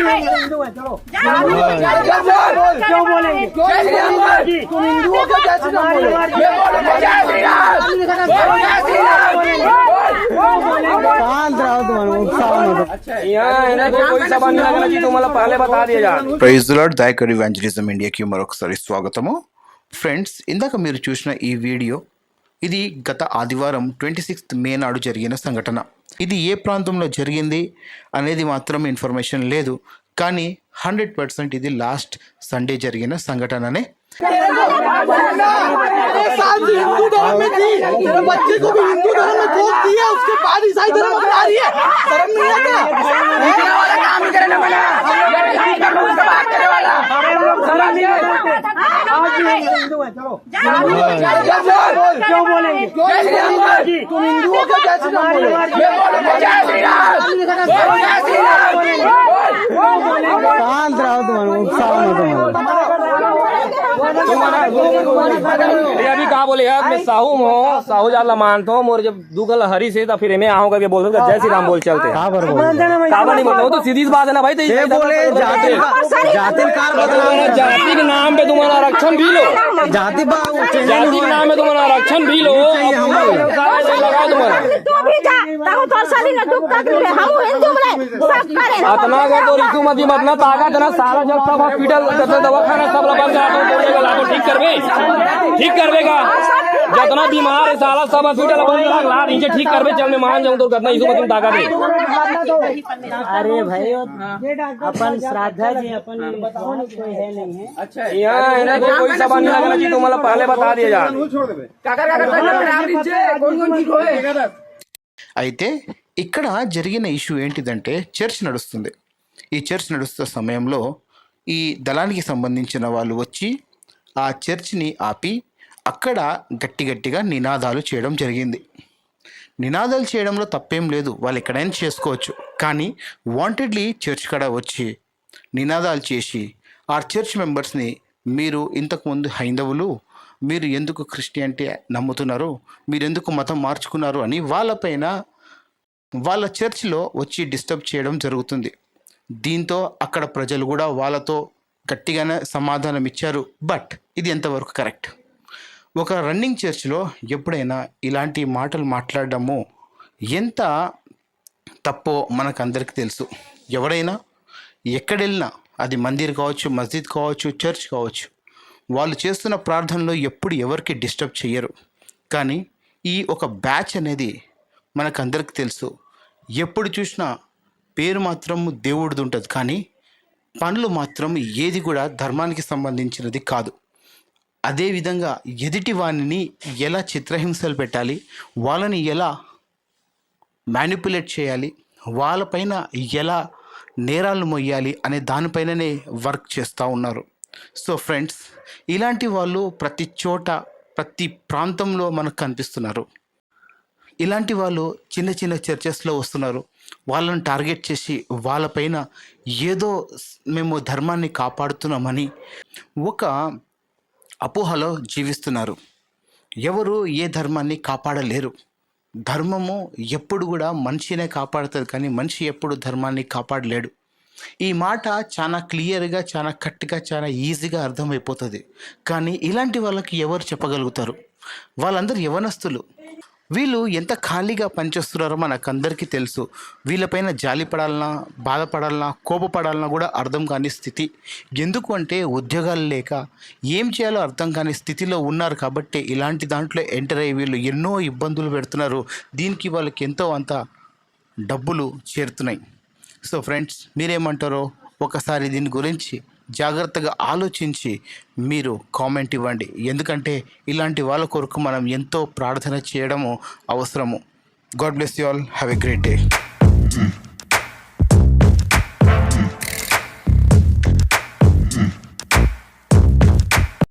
हिंदू है चलो क्यों बोलेंगे जी तुम हिंदू हो क्या जय श्री राम बोलो शांत रहो तुम्हारा उत्साह मत यहाँ है ना कि कोई सभा नहीं लगना चाहिए तुम्हाला पहले बता दिया जा ప్రైజ్ లాడ్ దాయకర్ ఇవాంజలిజం ఇండియాకి మరొకసారి స్వాగతము ఫ్రెండ్స్ ఇందాక మీరు చూసిన ఈ వీడియో ఇది గత ఆదివారం ట్వంటీ సిక్స్త్ మే నాడు జరిగిన సంఘటన ఇది ఏ ప్రాంతంలో జరిగింది అనేది మాత్రం ఇన్ఫర్మేషన్ లేదు కానీ హండ్రెడ్ పర్సెంట్ ఇది లాస్ట్ సండే జరిగిన సంఘటననే एक साल से हिंदू धर्म में थी तेरे बच्चे को भी हिंदू धर्म में खोद दिया उसके बाद ईसाई धर्म अपना रही है धर्म नहीं क्यों बोलेंगे जी तुम हिंदू हो क्या जय श्री राम अभी कहा बोले यार मैं साहू हूँ साहू ज़्यादा मानता हूँ मोर जब दूगल हरी से तो फिर मैं आहू करके बोल सकता जय श्री राम बोल चलते काबर नहीं बोलता तो सीधी बात है ना भाई तो ये बोले जाति जाति कार तुम्हारा जाति के नाम पे तुम्हारा आरक्षण भी लो। जाति जाति के नाम पे तुम्हारा आरक्षण भी लो। लगाओ तुम्हारा। तू भी जा। ताको तोर साली ने दुख तक ले। हम हिंदू में सब करे। अतना का तो ऋतु मत मत ना ताकत ना सारा जब सब हॉस्पिटल दवाखाना सब लगा जा तो बोलेगा ला तो ठीक करवे ठीक करवेगा जितना बीमार है सारा सब हॉस्पिटल बंद ला ला नीचे ठीक करवे चल मैं मान जाऊं तो करना इसको तुम ताकत है अरे भाई अपन श्राद्धा जी अपन कोई है नहीं है अच्छा यहाँ है ना कि कोई सभा नहीं लगना चाहिए तुम्हाला पहले बता दिया जा అయితే ఇక్కడ జరిగిన ఇష్యూ ఏంటిదంటే చర్చ్ నడుస్తుంది ఈ చర్చ్ నడుస్తున్న సమయంలో ఈ దళానికి సంబంధించిన వాళ్ళు వచ్చి ఆ చర్చ్ని ఆపి అక్కడ గట్టి గట్టిగా నినాదాలు చేయడం జరిగింది. నినాదాలు చేయడంలో తప్పేం లేదు. వాళ్ళు ఎక్కడైనా చేసుకోవచ్చు. కానీ వాంటెడ్లీ చర్చ్ కడ వచ్చి నినాదాలు చేసి ఆ చర్చ్ మెంబర్స్ని మీరు ఇంతకుముందు హైందవులు మీరు ఎందుకు క్రిస్టియానిటీ నమ్ముతున్నారు? మీరు ఎందుకు మతం మార్చుకున్నారు? అని వాళ్ళపైన వాళ్ళ చర్చ్లో వచ్చి డిస్టర్బ్ చేయడం జరుగుతుంది. దీంతో అక్కడ ప్రజలు కూడా వాళ్ళతో గట్టిగానే సమాధానం ఇచ్చారు బట్ ఇది ఎంతవరకు కరెక్ట్? ఒక రన్నింగ్ చర్చ్లో ఎప్పుడైనా ఇలాంటి మాటలు మాట్లాడడము ఎంత తప్పో మనకందరికీ తెలుసు. ఎవరైనా ఎక్కడెళ్ళినా అది మందిర్ కావచ్చు మస్జిద్ కావచ్చు చర్చ్ కావచ్చు వాళ్ళు చేస్తున్న ప్రార్థనలో ఎప్పుడు ఎవరికి డిస్టర్బ్ చేయరు కానీ ఈ ఒక బ్యాచ్ అనేది మనకందరికి తెలుసు. ఎప్పుడు చూసినా పేరు మాత్రం దేవుడిది ఉంటుంది. కానీ పనులు మాత్రం ఏది కూడా ధర్మానికి సంబంధించినది కాదు. అదేవిధంగా ఎదుటి వాణిని ఎలా చిత్రహింసలు పెట్టాలి వాళ్ళని ఎలా మ్యానిపులేట్ చేయాలి వాళ్ళపైన ఎలా నేరాలు మొయ్యాలి అనే దానిపైననే వర్క్ చేస్తూ ఉన్నారు. సో ఫ్రెండ్స్ ఇలాంటి వాళ్ళు ప్రతి చోట ప్రతి ప్రాంతంలో మనకు కనిపిస్తున్నారు. ఇలాంటి వాళ్ళు చిన్న చిన్న చర్చెస్లో వస్తున్నారు. వాళ్ళని టార్గెట్ చేసి వాళ్ళపైన ఏదో మేము ధర్మాన్ని కాపాడుతున్నామని ఒక అపోహలో జీవిస్తున్నారు. ఎవరు ఏ ధర్మాన్ని కాపాడలేరు. ధర్మము ఎప్పుడు కూడా మనిషినే కాపాడుతుంది కానీ మనిషి ఎప్పుడు ధర్మాన్ని కాపాడలేడు. ఈ మాట చాలా క్లియర్గా చాలా కట్గా చాలా ఈజీగా అర్థమైపోతుంది. కానీ ఇలాంటి వాళ్ళకి ఎవరు చెప్పగలుగుతారు? వాళ్ళందరూ యవనస్తులు. వీళ్ళు ఎంత ఖాళీగా పనిచేస్తున్నారో మనకందరికీ తెలుసు. వీళ్ళపైన జాలి పడాలన్నా బాధపడాలన్నా కోపపడాలన్నా కూడా అర్థం కాని స్థితి. ఎందుకు అంటే ఉద్యోగాలు లేక ఏం చేయాలో అర్థం కాని స్థితిలో ఉన్నారు కాబట్టి ఇలాంటి దాంట్లో ఎంటర్ అయ్యి వీళ్ళు ఎన్నో ఇబ్బందులు పెడుతున్నారు. దీనికి వాళ్ళకి ఎంతో అంత డబ్బులు చేరుతున్నాయి. So friends మీరేమంటారో? ఒకసారి దీని గురించి జాగ్రత్తగా ఆలోచించి మీరు కామెంట్ ఇవ్వండి. ఎందుకంటే ఇలాంటి వాళ్ళ కొరకు మనం ఎంతో ప్రార్థన చేయడము అవసరము. God bless you all. Have a great day.